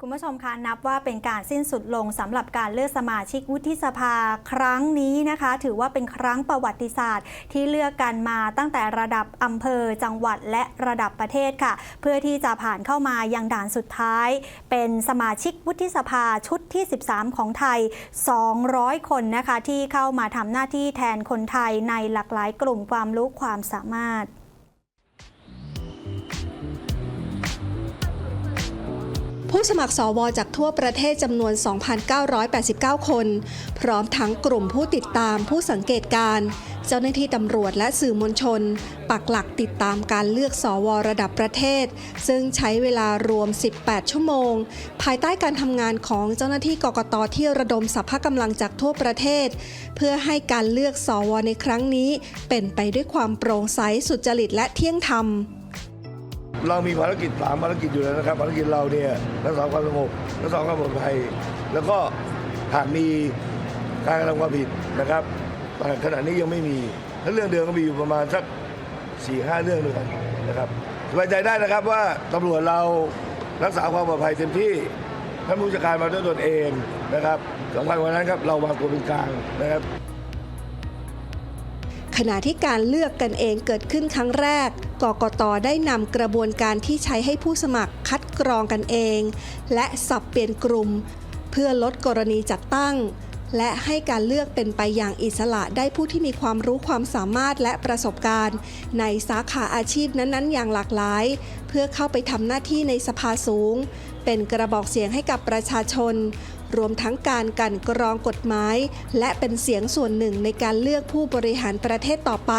คุณผู้ชมคะนับว่าเป็นการสิ้นสุดลงสำหรับการเลือกสมาชิกวุฒิสภาครั้งนี้นะคะ ถือว่าเป็นครั้งประวัติศาสตร์ ที่เลือกกันมาตั้งแต่ระดับอำเภอจังหวัดและระดับประเทศค่ะ เพื่อที่จะผ่านเข้ามายังด่านสุดท้าย เป็นสมาชิกวุฒิสภาชุดที่ 13 ของไทย 200 คนนะคะ ที่เข้ามาทำหน้าที่แทนคนไทยในหลากหลายกลุ่มความรู้ความสามารถ ผู้สมัครสวจากทั่วประเทศจำนวน 2,989 คน พร้อมทั้งกลุ่มผู้ติดตามผู้สังเกตการณ์เจ้าหน้าที่ตำรวจและสื่อมวลชน ปักหลักติดตามการเลือกสวระดับประเทศ ซึ่งใช้เวลารวม 18 ชั่วโมง ภายใต้การทำงานของเจ้าหน้าที่กกตที่ระดมสรรพกำลังจากทั่วประเทศ เพื่อให้การเลือกสวในครั้งนี้ เป็นไปด้วยความโปร่งใสสุจริตและเที่ยงธรรม เรามีภารกิจสามภารกิจอยู่แล้วนะครับ ภารกิจเราเนี่ยรักษาความสงบรักษาความปลอดภัยแล้วก็หากมีการกระทำความผิดนะครับแต่ขณะนี้ยังไม่มีถ้าเรื่องเดิมก็มีอยู่ประมาณสักสี่ห้าเรื่องด้วยกันนะครับสบายใจได้นะครับว่าตำรวจเรารักษาความปลอดภัยเต็มที่ท่านผู้จัดการมาด้วยตนเองนะครับสำคัญกว่านั้นครับเราวางตัวเป็นกลางนะครับ ขณะที่การเลือกกันเองเกิดขึ้นครั้งแรก กกตได้นำกระบวนการที่ใช้ให้ผู้สมัครคัดกรองกันเอง และสับเปลี่ยนกลุ่ม เพื่อลดกรณีจัดตั้ง และให้การเลือกเป็นไปอย่างอิสระได้ผู้ที่มีความรู้ความสามารถและประสบการณ์ ในสาขาอาชีพนั้นๆ อย่างหลากหลาย เพื่อเข้าไปทำหน้าที่ในสภาสูง เป็นกระบอกเสียงให้กับประชาชน รวมทั้งการกันกรองกฎหมาย และเป็นเสียงส่วนหนึ่งในการเลือกผู้บริหารประเทศต่อไป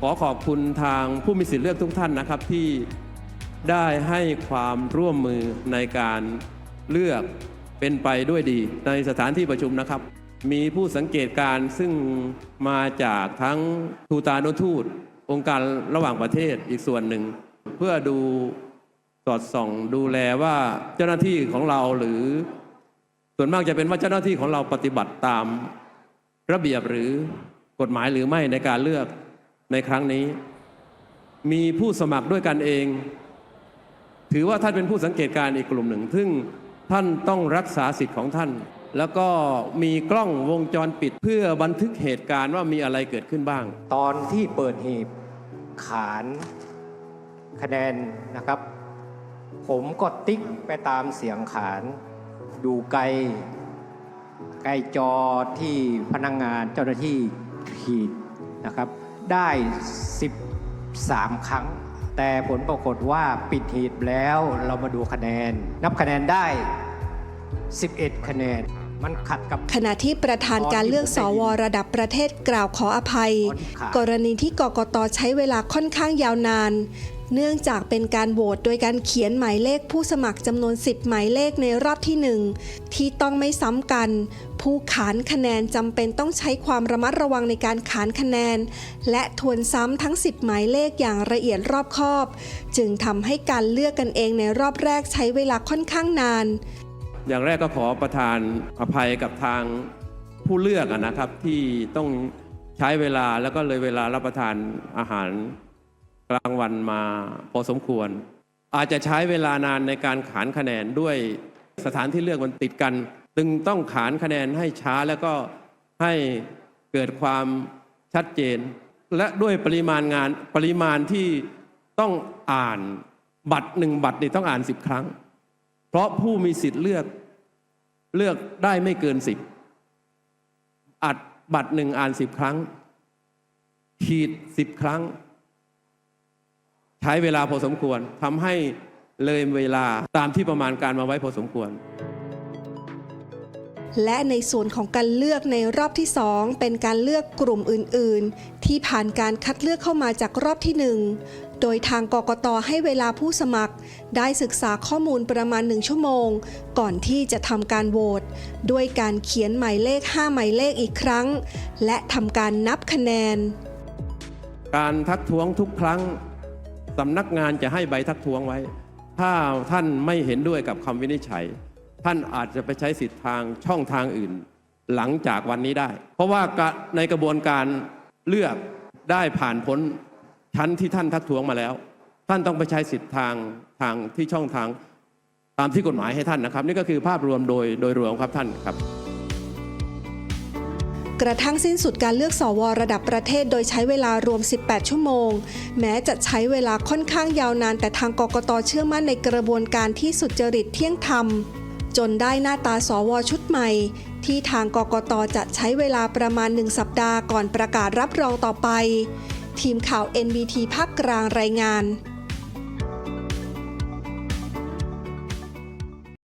ขอขอบคุณทางผู้มีสิทธิเลือกทุกท่านนะครับที่ได้ให้ความร่วมมือในการเลือกเป็นไปด้วยดี ในสถานที่ประชุมนะครับ มีผู้สังเกตการ์ซึ่งมาจากทั้งทูตานุทูต องค์การระหว่างประเทศอีกส่วนหนึ่ง เพื่อดูสอดส่องดูแลว่าเจ้าหน้าที่ของเราหรือ ส่วนมากจะเป็นว่าเจ้าหน้าที่ของเราปฏิบัติตามระเบียบหรือกฎหมายหรือไม่ในการเลือกในครั้งนี้ มีผู้สมัครด้วยกันเอง ถือว่าท่านเป็นผู้สังเกตการณ์อีกกลุ่มหนึ่ง ซึ่งท่านต้องรักษาสิทธิ์ของท่าน แล้วก็มีกล้องวงจรปิดเพื่อบันทึกเหตุการณ์ว่ามีอะไรเกิดขึ้นบ้าง ตอนที่เปิดหีบขานคะแนนนะครับ ผมก็ติ๊กไปตามเสียงขาน ดูไกลไกลจอที่พนักงงานเจ้าหน้าที่ขีดนะครับ ได้ 13 ครั้ง แต่ผลปรากฏว่าปิดหีบแล้วเรามาดูคะแนน นับคะแนนได้ 11 คะแนนมันขัดกับขณะที่ประธานการเลือกสวระดับประเทศกล่าวขออภัย กรณีที่กกตใช้เวลาค่อนข้างยาวนาน เนื่องจากเป็นการโหวตโดยการเขียนหมายเลขผู้สมัครจำนวน 10 หมายเลขในรอบที่ 1 ที่ต้องไม่ซ้ำกัน ผู้ขานคะแนนจำเป็นต้องใช้ความระมัดระวังในการขานคะแนน และทวนซ้ำทั้ง 10 หมายเลขอย่างละเอียดรอบคอบ จึงทำให้การเลือกกันเองในรอบแรกใช้เวลาค่อนข้างนาน อย่างแรกก็ขอประทานอภัยกับทางผู้เลือกนะครับที่ต้องใช้เวลาแล้วก็เลยเวลารับประทานอาหาร กลางวันมาพอสมควร อาจจะใช้เวลานานในการขานคะแนนด้วยสถานที่เลือกมันติดกัน จึงต้องขานคะแนนให้ช้าแล้วก็ให้เกิดความชัดเจน และด้วยปริมาณงานปริมาณที่ต้องอ่านบัตรหนึ่งบัตรนี่ต้องอ่านสิบครั้ง เพราะผู้มีสิทธิ์เลือกเลือกได้ไม่เกินสิบอัดบัตรหนึ่งอ่านสิบครั้ง ขีดสิบครั้ง ใช้เวลาพอสมควรทำให้เลยเวลาตามที่ประมาณการมาไว้พอสมควร และในส่วนของการเลือกในรอบที่ 2 เป็นการเลือกกลุ่มอื่น ๆ ที่ผ่านการคัดเลือกเข้ามาจากรอบที่ 1 โดยทางกกตให้เวลาผู้สมัคร ได้ศึกษาข้อมูลประมาณ 1 ชั่วโมง ก่อนที่จะทำการโหวตด้วยการเขียนหมายเลข 5 หมายเลขอีกครั้ง และทำการนับคะแนน การทักท้วงทุกครั้ง สำนักงานจะให้ใบทักท้วงไว้ ถ้าท่านไม่เห็นด้วยกับคำวินิจฉัย ท่านอาจจะไปใช้สิทธิ์ทางช่องทางอื่น หลังจากวันนี้ได้ เพราะว่าในกระบวนการเลือกได้ผ่านพ้นชั้นที่ท่านทักท้วงมาแล้ว ท่านต้องไปใช้สิทธิ์ทางทางที่ช่องทางตามที่กฎหมายให้ท่านนะครับ นี่ก็คือภาพรวมโดยโดยรวมครับท่านครับ กระทั่งสิ้นสุดการเลือกสวระดับประเทศโดยใช้เวลารวม 18 ชั่วโมง แม้จะใช้เวลาค่อนข้างยาวนาน แต่ทางกกตเชื่อมั่นในกระบวนการที่สุจริตเที่ยงธรรม จนได้หน้าตาสวชุดใหม่ ที่ทางกกตจะใช้เวลาประมาณ 1 สัปดาห์ก่อนประกาศรับรองต่อไป ทีมข่าว NBT ภาคกลางรายงาน